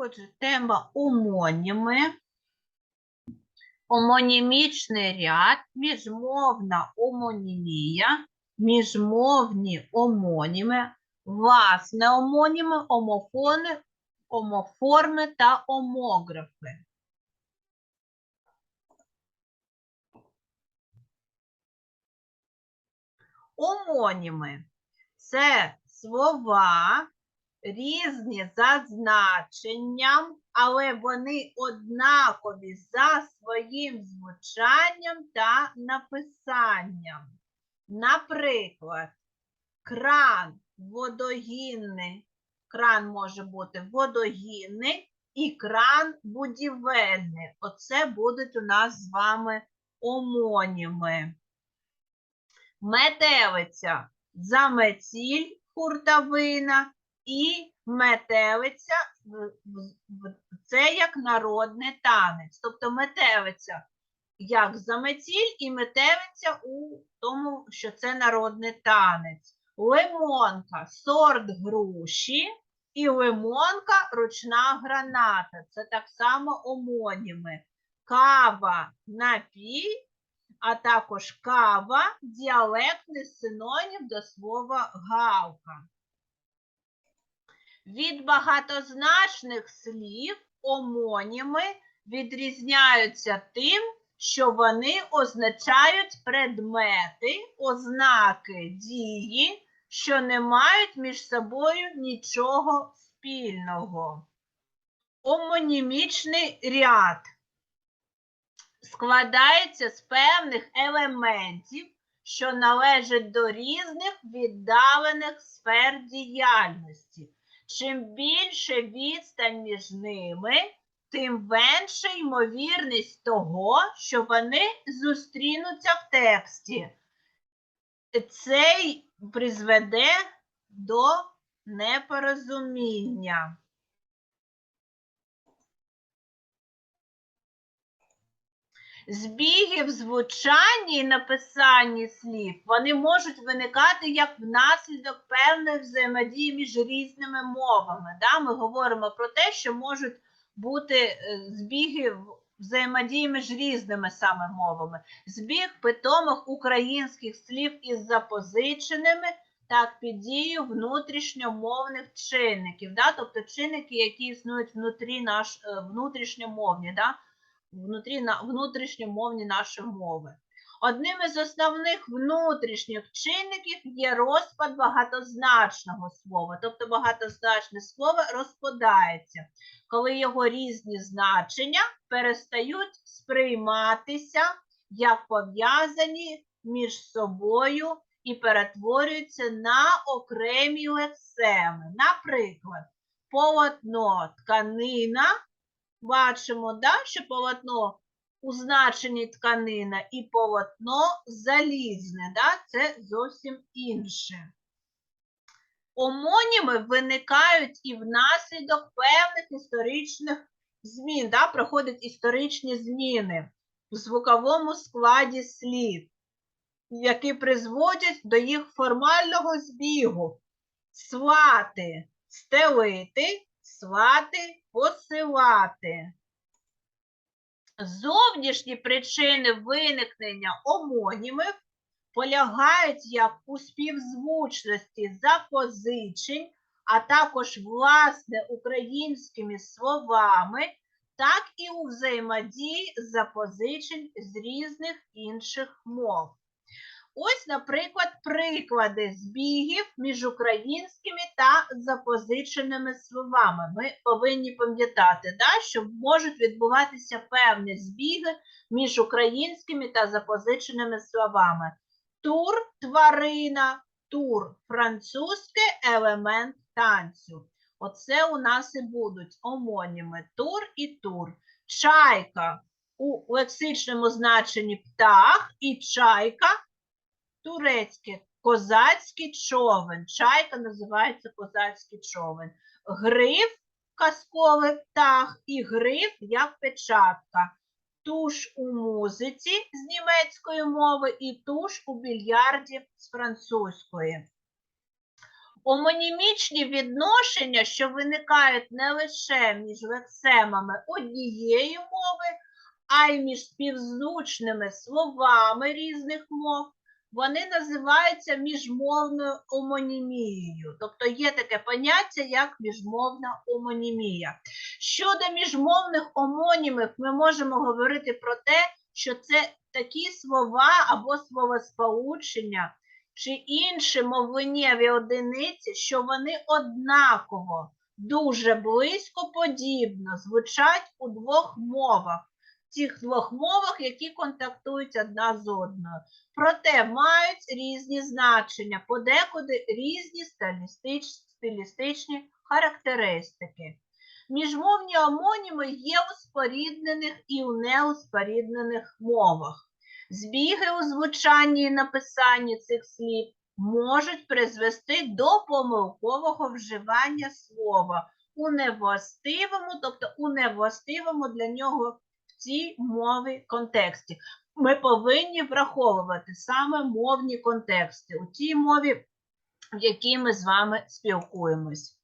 Отже, тема омоніми. Омонімічний ряд, міжмовна омонімія, міжмовні омоніми, власне омоніми, омофони, омоформи та омографи. Омоніми це слова, різні за значенням, але вони однакові за своїм звучанням та написанням. Наприклад, кран водогінний, кран може бути водогінний і кран будівельний. Оце будуть у нас з вами омоніми. Метелиця заметіль хуртовина і метелиця це як народний танець. Тобто метелиця як заметіль і метелиця у тому, що це народний танець. Лимонка сорт груші і лимонка ручна граната. Це так само омоніми. Кава напій а також кава діалектний синонім до слова галка. Від багатозначних слів омоніми відрізняються тим, що вони означають предмети, ознаки дії, що не мають між собою нічого спільного. Омонімічний ряд складається з певних елементів, що належать до різних віддалених сфер діяльності. Чим більше відстань між ними, тим менша ймовірність того, що вони зустрінуться в тексті. Це призведе до непорозуміння. Збіги в звучанні і написанні слів вони можуть виникати як внаслідок певної взаємодії між різними мовами. Да? Ми говоримо про те, що можуть бути е, збіги в взаємодії між різними саме мовами. Збіг питомих українських слів із запозиченими так під дією внутрішньомовних чинників, да? тобто чинники, які існують внутрі наш, е, внутрішньомовні. Да? Внутрі, на, внутрішньомовні наші мови. Одним із основних внутрішніх чинників є розпад багатозначного слова. Тобто багатозначне слово розпадається, коли його різні значення перестають сприйматися як пов'язані між собою і перетворюються на окремі лексеми. Наприклад, полотно тканина бачимо, да, що полотно у значенні тканина і полотно залізне, да, це зовсім інше. Омоніми виникають і внаслідок певних історичних змін, да, проходять історичні зміни в звуковому складі слів, які призводять до їх формального збігу. Свати, стелити, свати, посилати. Зовнішні причини виникнення омонімів полягають як у співзвучності запозичень, а також власне українськими словами, так і у взаємодії запозичень з різних інших мов. Ось, наприклад, приклади збігів між українськими та запозиченими словами. Ми повинні пам'ятати, да, що можуть відбуватися певні збіги між українськими та запозиченими словами. Тур тварина, тур французьке елемент танцю. Оце у нас і будуть омоніми тур і тур. Чайка у лексичному значенні птах і чайка турецьке козацький човен. Чайка називається козацький човен. Гриф казковий птах і гриф як печатка. Туш у музиці з німецької мови і туш у більярді з французької. Омонімічні відношення, що виникають не лише між лексемами однієї мови, а й між співзвучними словами різних мов, вони називаються міжмовною омонімією. Тобто є таке поняття, як міжмовна омонімія. Щодо міжмовних омонімів, ми можемо говорити про те, що це такі слова або словосполучення чи інші мовленнєві одиниці, що вони однаково, дуже близько подібно звучать у двох мовах, тих двох мовах, які контактують одна з одною. Проте мають різні значення, подекуди різні стилістич, стилістичні характеристики. Міжмовні омоніми є у споріднених і у неуспоріднених мовах. Збіги у звучанні і написанні цих слів можуть призвести до помилкового вживання слова у невластивому, тобто у невластивому для нього цій мові контексті. Ми повинні враховувати саме мовні контексти у тій мові, в якій ми з вами спілкуємось.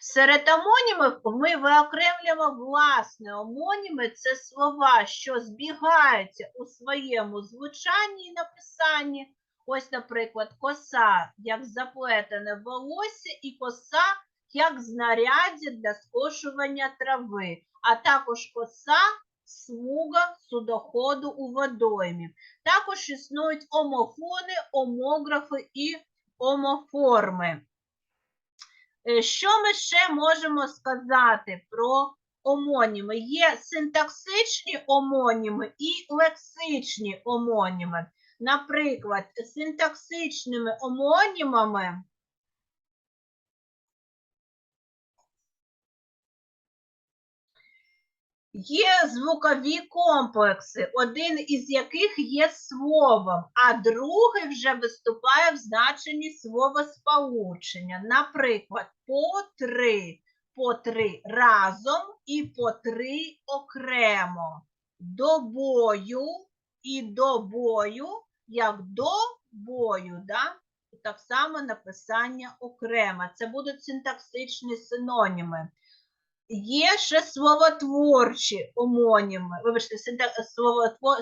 Серед омонімів ми виокремлюємо власне омоніми це слова, що збігаються у своєму звучанні і написанні. Ось, наприклад, коса як заплетене волосся, і коса як знаряддя для скошування трави, а також коса смуга судоходу у водоймі. Також існують омофони, омографи і омоформи. Е, Що ми ще можемо сказати про омоніми? Є синтаксичні омоніми і лексичні омоніми. Наприклад, синтаксичними омонімами є звукові комплекси, один із яких є словом, а другий вже виступає в значенні словосполучення. Наприклад, по три, по три разом і по три окремо. До бою і до бою, як до бою, да? так само написання окремо. Це будуть синтаксичні синоніми. Є ще словотворчі омоніми, вибачте,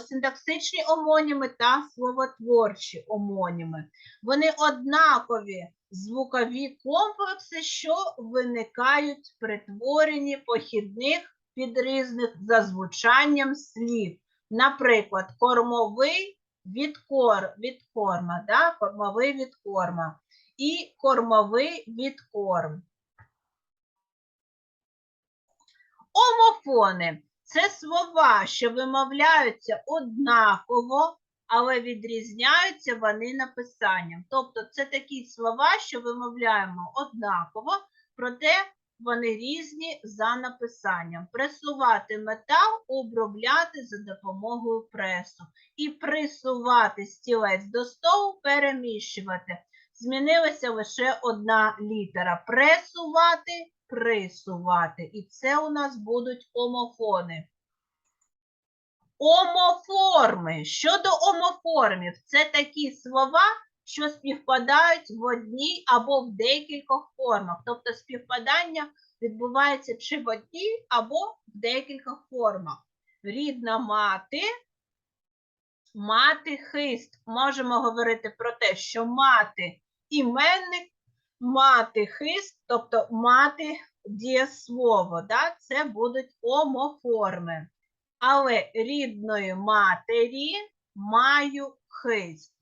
синтаксичні омоніми та словотворчі омоніми. Вони однакові звукові комплекси, що виникають при творенні похідних підрізних за звучанням слів. Наприклад, кормовий від, кор, від корма, да? кормовий від корма і кормовий від корм. Омофони це слова, що вимовляються однаково, але відрізняються вони написанням. Тобто це такі слова, що вимовляємо однаково, проте вони різні за написанням. Пресувати метал, обробляти за допомогою пресу. І присувати стілець до столу, переміщувати. Змінилася лише одна літера. Пресувати, присувати. І це у нас будуть омофони. Омоформи. Щодо омоформів, це такі слова, що співпадають в одній або в декількох формах. Тобто співпадання відбувається чи в одній, або в декількох формах. Рідна мати, мати хист. Можемо говорити про те, що мати іменник, мати хист, тобто мати дієслово, да? це будуть омоформи. Але рідної матері маю хист.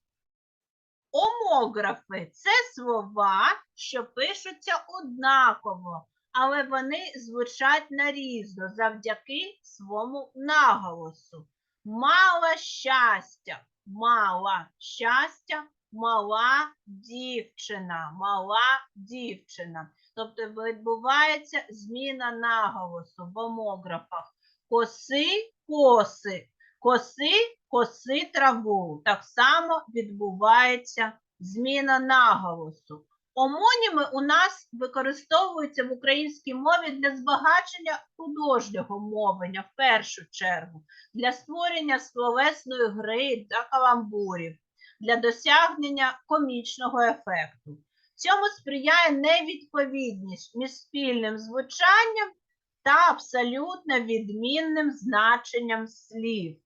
Омографи це слова, що пишуться однаково, але вони звучать нарізно завдяки своєму наголосу. Мала щастя, мала щастя, мала дівчина, мала дівчина. Тобто відбувається зміна наголосу в омографах. Коси, коси, коси, коси траву. Так само відбувається зміна наголосу. Омоніми у нас використовуються в українській мові для збагачення художнього мовлення в першу чергу, для створення словесної гри та каламбурів, для досягнення комічного ефекту. Цьому сприяє невідповідність між спільним звучанням та абсолютно відмінним значенням слів.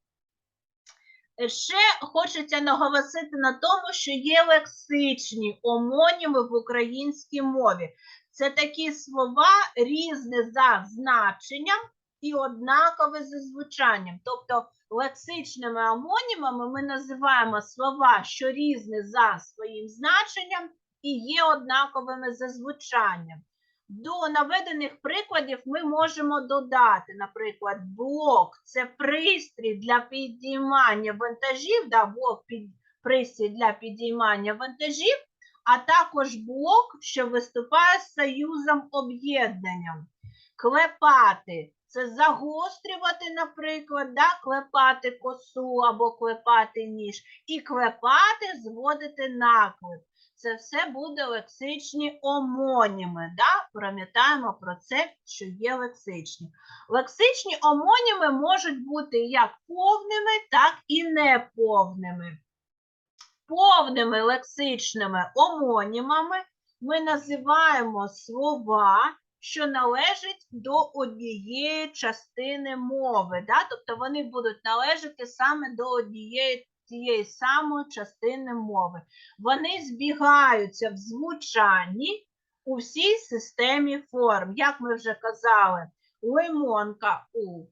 Е, Ще хочеться наголосити на тому, що є лексичні омоніми в українській мові. Це такі слова різні за значенням і однакові за звучанням. Тобто лексичними омонімами ми називаємо слова, що різні за своїм значенням і є однаковими за звучанням. До наведених прикладів ми можемо додати, наприклад, блок це пристрій для підіймання вантажів, да, блок під пристрій для підіймання вантажів, а також блок, що виступає з союзом об'єднанням. Клепати це загострювати, наприклад, да, клепати косу або клепати ніж, і клепати зводити наклеп. Це все буде лексичні омоніми. Да? Пам'ятаємо про це, що є лексичні. Лексичні омоніми можуть бути як повними, так і неповними. Повними лексичними омонімами ми називаємо слова, що належать до однієї частини мови. Да? Тобто вони будуть належати саме до однієї тієї самої частини мови. Вони збігаються в звучанні у всій системі форм. Як ми вже казали, лимонка у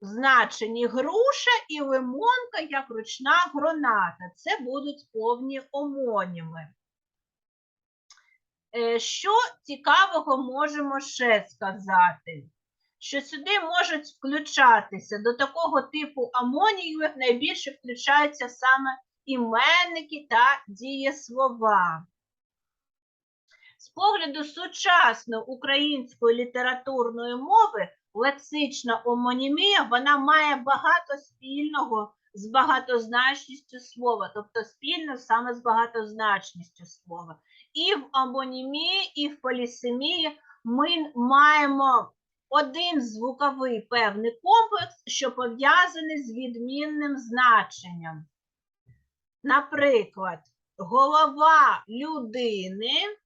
значенні груша і лимонка як ручна граната. Це будуть повні омоніми. Е, Що цікавого можемо ще сказати? Що сюди можуть включатися до такого типу амоніїв найбільше включаються саме іменники та дієслова. З погляду сучасної української літературної мови лексична омонімія вона має багато спільного з багатозначністю слова, тобто спільно саме з багатозначністю слова. І в амонімії, і в полісемії ми маємо один звуковий певний комплекс, що пов'язаний з відмінним значенням. Наприклад, голова людини,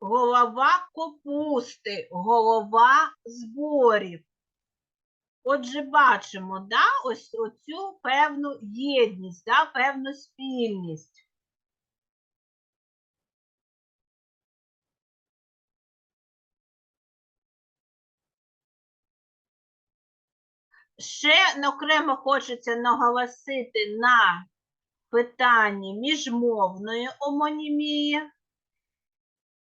голова капусти, голова зборів. Отже, бачимо да, ось оцю певну єдність, да, певну спільність. Ще окремо хочеться наголосити на питанні міжмовної омонімії.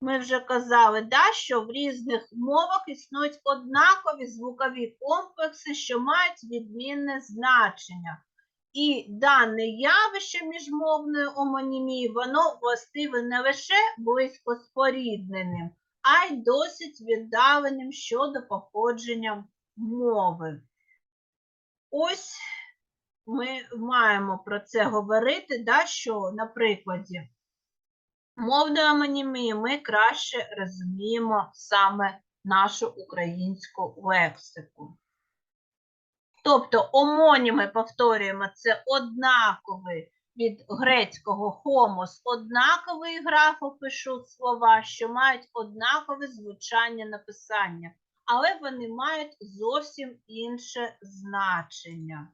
Ми вже казали, да, що в різних мовах існують однакові звукові комплекси, що мають відмінне значення. І дане явище міжмовної омонімії, воно властиве не лише близько спорідненим, а й досить віддаленим щодо походження мови. Ось ми маємо про це говорити, да, що на прикладі мовної амонімії ми краще розуміємо саме нашу українську лексику. Тобто омоніми, повторюємо, це однаковий від грецького homos, однаковий графопишу слова, що мають однакове звучання написання, але вони мають зовсім інше значення.